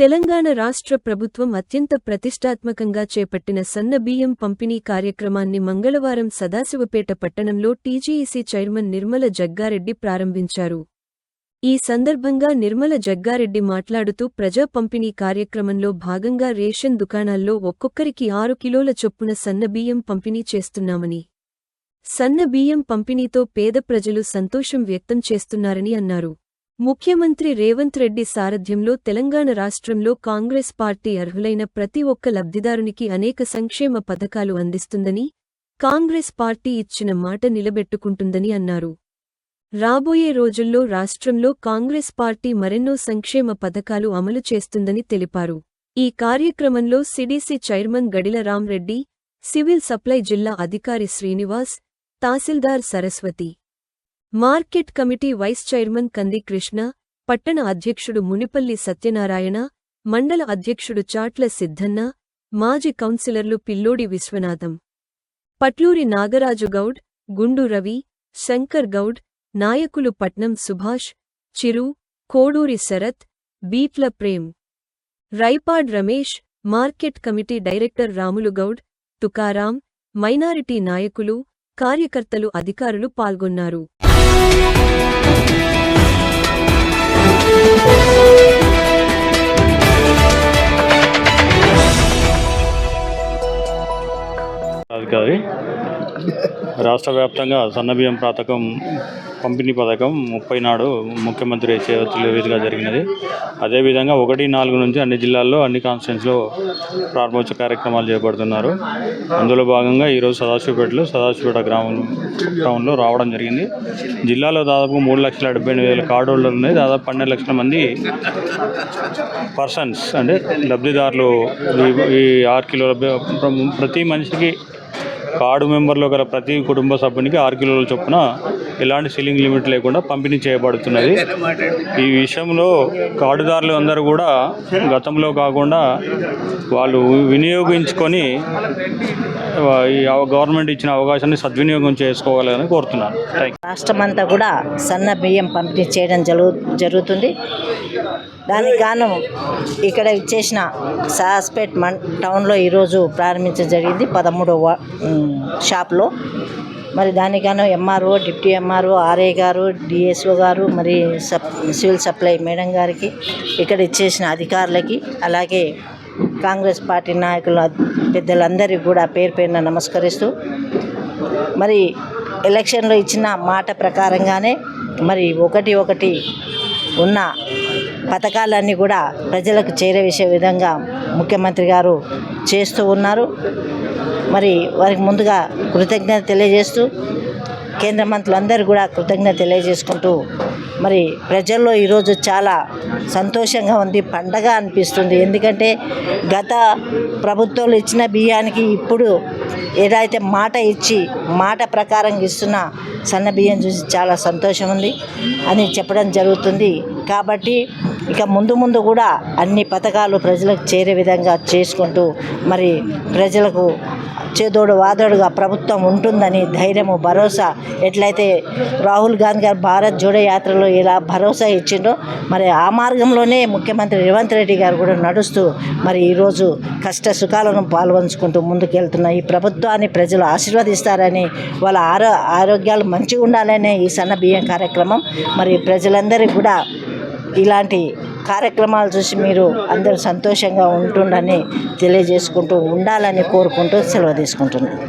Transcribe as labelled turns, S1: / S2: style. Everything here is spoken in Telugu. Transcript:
S1: తెలంగాణ రాష్ట్ర ప్రభుత్వం అత్యంత ప్రతిష్టాత్మకంగా చేపట్టిన సన్న బియ్యం పంపిణీ కార్యక్రమాన్ని మంగళవారం సదాశివపేట పట్టణంలో టీజీఈసీ చైర్మన్ నిర్మల జగ్గారెడ్డి ప్రారంభించారు. ఈ సందర్భంగా నిర్మల జగ్గారెడ్డి మాట్లాడుతూ ప్రజా పంపిణీ కార్యక్రమంలో భాగంగా రేషన్ దుకాణాల్లో ఒక్కొక్కరికి ఆరు కిలోల చొప్పున సన్న బియ్యం పంపిణీ చేస్తున్నామని సన్న బియ్యం పంపిణీతో పేద ప్రజలు సంతోషం వ్యక్తం చేస్తున్నారని అన్నారు. ముఖ్యమంత్రి రేవంత్ రెడ్డి సారథ్యంలో తెలంగాణ రాష్ట్రంలో కాంగ్రెస్ పార్టీ అర్హులైన ప్రతి ఒక్క లబ్ధిదారునికి అనేక సంక్షేమ పథకాలు అందిస్తుందని కాంగ్రెస్ పార్టీ ఇచ్చిన మాట నిలబెట్టుకుంటుందని అన్నారు. రాబోయే రోజుల్లో రాష్ట్రంలో కాంగ్రెస్ పార్టీ మరెన్నో సంక్షేమ పథకాలు అమలు చేస్తుందని తెలిపారు. ఈ కార్యక్రమంలో CDC chairman Gadila Ramreddy civil supply జిల్లా అధికారి Srinivas tahsildar Saraswati market committee vice chairman Kandi Krishna పట్టణ అధ్యక్షుడు మునిపల్లి సత్యనారాయణ మండల అధ్యక్షుడు చాట్ల సిద్ధన్న మాజీ కౌన్సిలర్లు పిల్లోడి విశ్వనాథం. పట్లూరి నాగరాజు గౌడ్ గుండు రవి శంకర్ గౌడ్ నాయకులు Patnam Subhash Chiru Koduri Sharath Beetla Prem. Raipad Ramesh market committee director Ramulugoud Tukaram minority నాయకులు కార్యకర్తలు అధికారులు పాల్గొన్నారు.
S2: అధికారి రాష్ట్ర వ్యాప్తంగా సన్నబియ్యం పథకం పంపిణీ పథకం ముప్పై నాడు ముఖ్యమంత్రి చేతుల మీదుగా జరిగినది. అదేవిధంగా ఒకటి నాలుగు నుంచి అన్ని జిల్లాల్లో అన్ని కాన్స్టిట్యూన్స్లో ప్రారంభోత్సవ కార్యక్రమాలు చేపడుతున్నారు. అందులో భాగంగా ఈరోజు సదాశివపేటలో సదాశివపేట గ్రామం టౌన్లో రావడం జరిగింది. జిల్లాలో దాదాపు మూడు లక్షల డెబ్బై ఎనిమిది వేల కార్డు హోల్డర్లు ఉన్నాయి. దాదాపు పన్నెండు లక్షల మంది పర్సన్స్ అంటే లబ్ధిదారులు. ఈ- ఆరు కిలోల ప్రతి మనిషికి కార్డు మెంబర్లో గల ప్రతి కుటుంబ సభ్యునికి ఆరు కిలోల చొప్పున ఎలాంటి సీలింగ్ లిమిట్ లేకుండా పంపిణీ చేయబడుతున్నది. ఈ విషయంలో కార్డుదారులు అందరూ కూడా గతంలో కాకుండా వాళ్ళు వినియోగించుకొని ఈ గవర్నమెంట్ ఇచ్చిన అవకాశాన్ని సద్వినియోగం చేసుకోవాలని కోరుతున్నాను. రాష్ట్రం అంతా
S3: రాష్ట్రమంతా కూడా సన్న బియ్యం పంపిణీ చేయడం జరుగు జరుగుతుంది. దానికి గాను ఇక్కడ ఇచ్చేసిన సాస్పేట్ మన్ టౌన్లో ఈరోజు ప్రారంభించడం జరిగింది. పదమూడవ షాప్లో. మరి దానికన్నా ఎంఆర్ఓ డిప్యూటీ ఎంఆర్ఓ ఆర్ఏ గారు డిఎస్ఓ గారు మరి సప్ సివిల్ సప్లై మేడం గారికి ఇక్కడ ఇచ్చేసిన అధికారులకి అలాగే కాంగ్రెస్ పార్టీ నాయకుల పెద్దలందరికీ కూడా పేరు పేరున నమస్కరిస్తూ మరి ఎలక్షన్లో ఇచ్చిన మాట ప్రకారంగానే మరి ఒకటి ఒకటి ఉన్న పథకాలన్నీ కూడా ప్రజలకు చేరవేసే విధంగా ముఖ్యమంత్రి గారు చేస్తూ ఉన్నారు. మరి వారికి ముందుగా కృతజ్ఞత తెలియజేస్తూ కేంద్ర మంత్రులందరూ కూడా కృతజ్ఞత తెలియజేసుకుంటూ మరి ప్రజల్లో ఈరోజు చాలా సంతోషంగా ఉంది పండగ అనిపిస్తుంది. ఎందుకంటే గత ప్రభుత్వాలు ఇచ్చిన బియ్యానికి ఇప్పుడు ఏదైతే మాట ఇచ్చి మాట ప్రకారం ఇస్తున్న సన్న బియ్యం చూసి చాలా సంతోషం ఉంది అని చెప్పడం జరుగుతుంది. కాబట్టి ఇక ముందు ముందు కూడా అన్ని పథకాలు ప్రజలకు చేరే విధంగా చేసుకుంటూ మరి ప్రజలకు చేదోడు వాదోడుగా ప్రభుత్వం ఉంటుందని ధైర్యము భరోసా ఎట్లయితే రాహుల్ గాంధీ గారు భారత్ జోడో యాత్రలో ఇలా భరోసా ఇచ్చిండో మరి ఆ మార్గంలోనే ముఖ్యమంత్రి రేవంత్ రెడ్డి గారు కూడా నడుస్తూ మరి ఈరోజు కష్ట సుఖాలను పాల్పంచుకుంటూ ముందుకెళ్తున్న ఈ ప్రభుత్వాన్ని ప్రజలు ఆశీర్వదిస్తారని వాళ్ళ ఆరో ఆరోగ్యాలు మంచిగా ఉండాలనే ఈ సన్న బియ్యం కార్యక్రమం మరి ప్రజలందరికీ కూడా ఇలాంటి కార్యక్రమాలు చూసి మీరు అందరూ సంతోషంగా ఉంటుండని తెలియజేసుకుంటూ ఉండాలని కోరుకుంటూ సెలవు తీసుకుంటున్నాను.